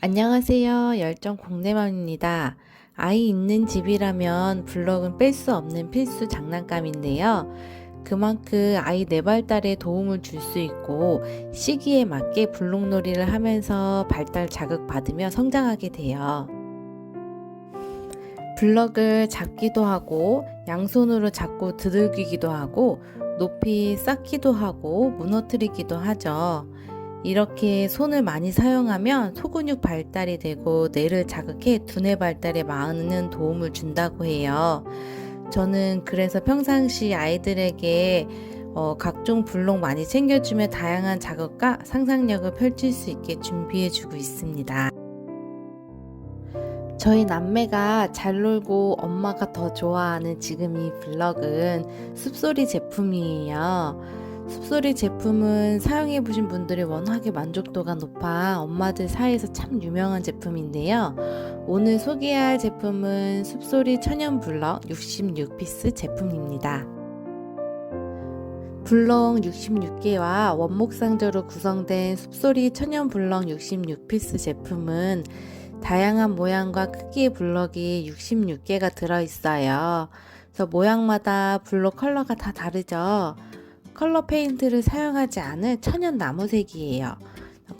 안녕하세요. 열정 공대맘입니다. 아이 있는 집이라면 블럭은 뺄 수 없는 필수 장난감인데요. 그만큼 아이 내 발달에 도움을 줄 수 있고 시기에 맞게 블록놀이를 하면서 발달 자극 받으며 성장하게 돼요. 블럭을 잡기도 하고 양손으로 잡고 두들기기도 하고 높이 쌓기도 하고 무너뜨리기도 하죠. 이렇게 손을 많이 사용하면 소근육 발달이 되고 뇌를 자극해 두뇌 발달에 많은 도움을 준다고 해요. 저는 그래서 평상시 아이들에게 어, 각종 블록 많이 챙겨주며 다양한 자극과 상상력을 펼칠 수 있게 준비해주고 있습니다. 저희 남매가 잘 놀고 엄마가 더 좋아하는 지금 이 블럭은 숲소리 제품이에요. 숲소리 제품은 사용해보신 분들이 워낙에 만족도가 높아 엄마들 사이에서 참 유명한 제품인데요. 오늘 소개할 제품은 숲소리 천연 블럭 66피스 제품입니다. 블럭 66개와 원목 상자로 구성된 숲소리 천연 블럭 66피스 제품은 다양한 모양과 크기의 블럭이 66개가 들어있어요. 그래서 모양마다 블럭 컬러가 다 다르죠. 컬러 페인트를 사용하지 않은 천연 나무색이에요.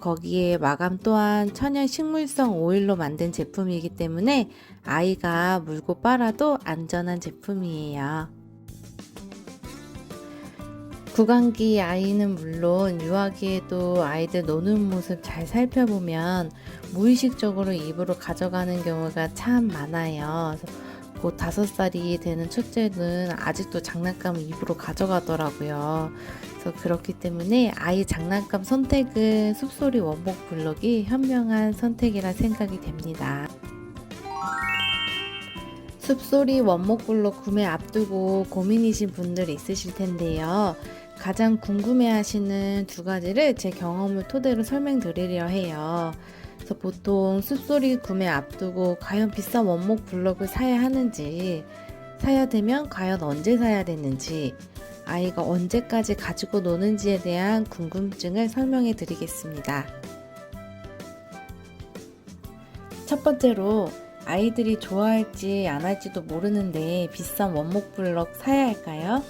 거기에 마감 또한 천연 식물성 오일로 만든 제품이기 때문에 아이가 물고 빨아도 안전한 제품이에요. 구강기 아이는 물론 유아기에도 아이들 노는 모습 잘 살펴보면 무의식적으로 입으로 가져가는 경우가 참 많아요. 곧 다섯 살이 되는 첫째는 아직도 장난감을 입으로 가져가더라고요. 그래서 그렇기 때문에 아이 장난감 선택은 숲소리 원목 블록이 현명한 선택이라 생각이 됩니다. 숲소리 원목 블록 구매 앞두고 고민이신 분들 있으실 텐데요. 가장 궁금해 하시는 두 가지를 제 경험을 토대로 설명드리려 해요. 그래서 보통 숲소리 구매 앞두고 과연 비싼 원목 블럭을 사야 하는지, 사야 되면 과연 언제 사야 되는지, 아이가 언제까지 가지고 노는지에 대한 궁금증을 설명해 드리겠습니다. 첫 번째로 아이들이 좋아할지 안 할지도 모르는데 비싼 원목 블럭 사야 할까요?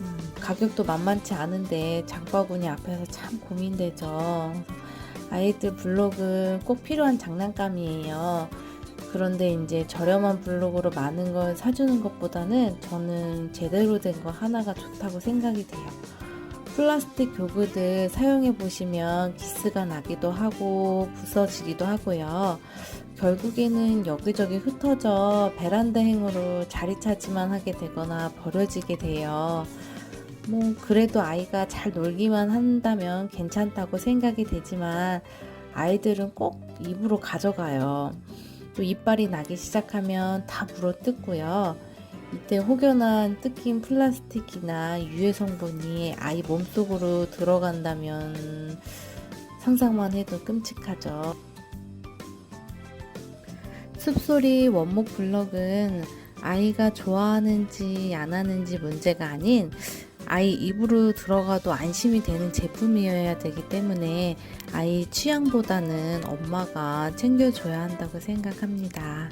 음, 가격도 만만치 않은데 장바구니 앞에서 참 고민되죠. 아이들 블록은 꼭 필요한 장난감이에요. 그런데 이제 저렴한 블록으로 많은 걸 사주는 것보다는 저는 제대로 된 거 하나가 좋다고 생각이 돼요. 플라스틱 교구들 사용해 보시면 기스가 나기도 하고 부서지기도 하고요. 결국에는 여기저기 흩어져 베란다 행으로 자리 차지만 하게 되거나 버려지게 돼요. 뭐 그래도 아이가 잘 놀기만 한다면 괜찮다고 생각이 되지만 아이들은 꼭 입으로 가져가요. 또 이빨이 나기 시작하면 다 물어 뜯고요. 이때 혹여나 뜯긴 플라스틱이나 유해 성분이 아이 몸속으로 들어간다면 상상만 해도 끔찍하죠. 숲소리 원목 블럭은 아이가 좋아하는지 안 하는지 문제가 아닌 아이 입으로 들어가도 안심이 되는 제품이어야 되기 때문에 아이 취향보다는 엄마가 챙겨줘야 한다고 생각합니다.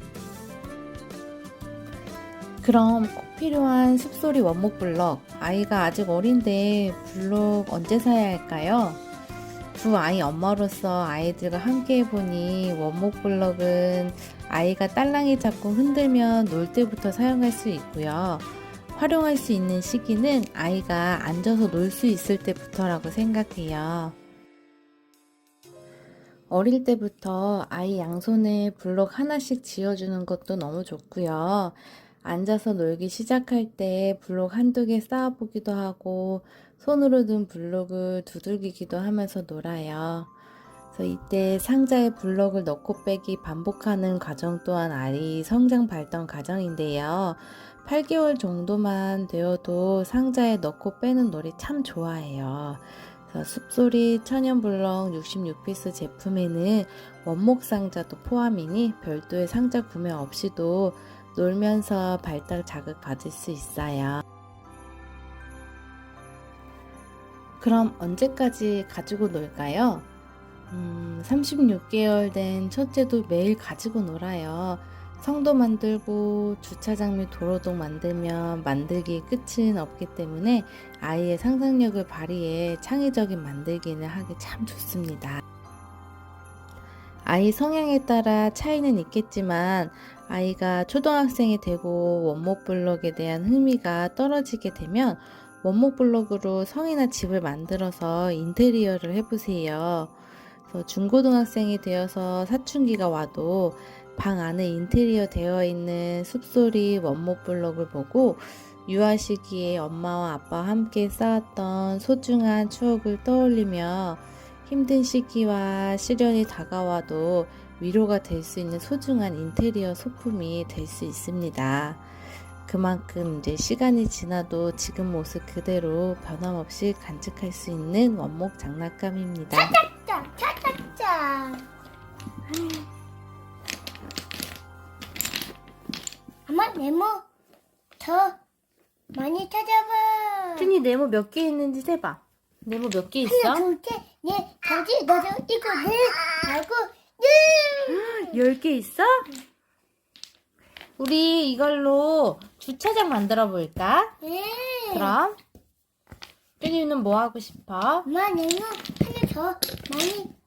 그럼 꼭 필요한 숲소리 원목 블럭. 아이가 아직 어린데 블럭 언제 사야 할까요? 두 아이 엄마로서 아이들과 함께 해보니 원목 블럭은 아이가 딸랑이 잡고 흔들면 놀 때부터 사용할 수 있고요. 활용할 수 있는 시기는 아이가 앉아서 놀 수 있을 때부터라고 생각해요. 어릴 때부터 아이 양손에 블록 하나씩 지어주는 것도 너무 좋고요. 앉아서 놀기 시작할 때 블록 한두 개 쌓아보기도 하고 손으로 든 블록을 두들기기도 하면서 놀아요. 그래서 이때 상자에 블록을 넣고 빼기 반복하는 과정 또한 아이 성장 발달 과정인데요. 8개월 정도만 되어도 상자에 넣고 빼는 놀이 참 좋아해요. 숲소리 천연블럭 66피스 제품에는 원목 상자도 포함이니 별도의 상자 구매 없이도 놀면서 발달 자극 받을 수 있어요. 그럼 언제까지 가지고 놀까요? 음, 36개월 된 첫째도 매일 가지고 놀아요. 성도 만들고 주차장 및 도로동 만들면 만들기 끝은 없기 때문에 아이의 상상력을 발휘해 창의적인 만들기를 하기 참 좋습니다. 아이 성향에 따라 차이는 있겠지만 아이가 초등학생이 되고 원목 블럭에 대한 흥미가 떨어지게 되면 원목 블럭으로 성이나 집을 만들어서 인테리어를 해보세요. 중고등학생이 되어서 사춘기가 와도 방 안에 인테리어 되어 있는 숲소리 원목 블럭을 보고 유아 시기에 엄마와 아빠와 함께 쌓았던 소중한 추억을 떠올리며 힘든 시기와 시련이 다가와도 위로가 될 수 있는 소중한 인테리어 소품이 될 수 있습니다. 그만큼 이제 시간이 지나도 지금 모습 그대로 변함없이 간직할 수 있는 원목 장난감입니다. 짜, 찾았자. 엄마 네모 더 많이 찾아봐. 준이 네모 몇 개 있는지 세봐. 네모 몇 개 하나, 둘, 셋, 넷, 다섯, 여섯, 일곱, 넷, 아홉, 열. 열 개 있어? 우리 이걸로 주차장 만들어 볼까? 네. 그럼 준이는 뭐 하고 싶어? 엄마 네모 하나 더 많이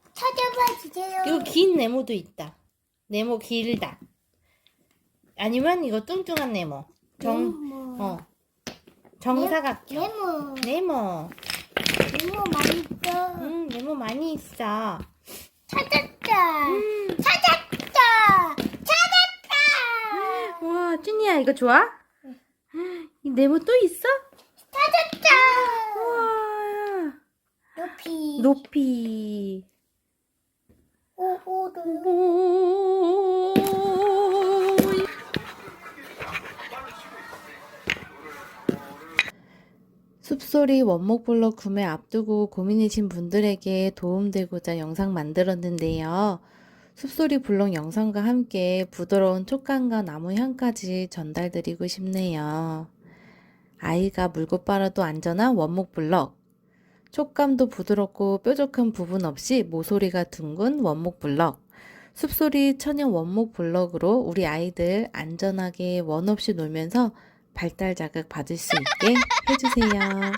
주세요. 이거 긴 네모도 있다. 네모 길다. 아니면 이거 뚱뚱한 네모. 정, 네모. 어. 정사각형. 네모. 네모. 네모 많이 있어. 음, 네모 많이 있어. 찾았다. 음. 찾았다. 찾았다. 와, 준이야, 이거 좋아? 이 네모 또 있어? 찾았다. 우와. 높이. 높이. 숲소리 원목블럭 구매 앞두고 고민이신 분들에게 도움되고자 영상 만들었는데요. 숲소리 블럭 영상과 함께 부드러운 촉감과 나무 향까지 전달드리고 싶네요. 아이가 물고 빨아도 안전한 원목 블럭. 촉감도 부드럽고 뾰족한 부분 없이 모서리가 둥근 원목 블럭. 숲소리 천연 원목 블럭으로 우리 아이들 안전하게 원 없이 놀면서 발달 자극 받을 수 있게 해주세요.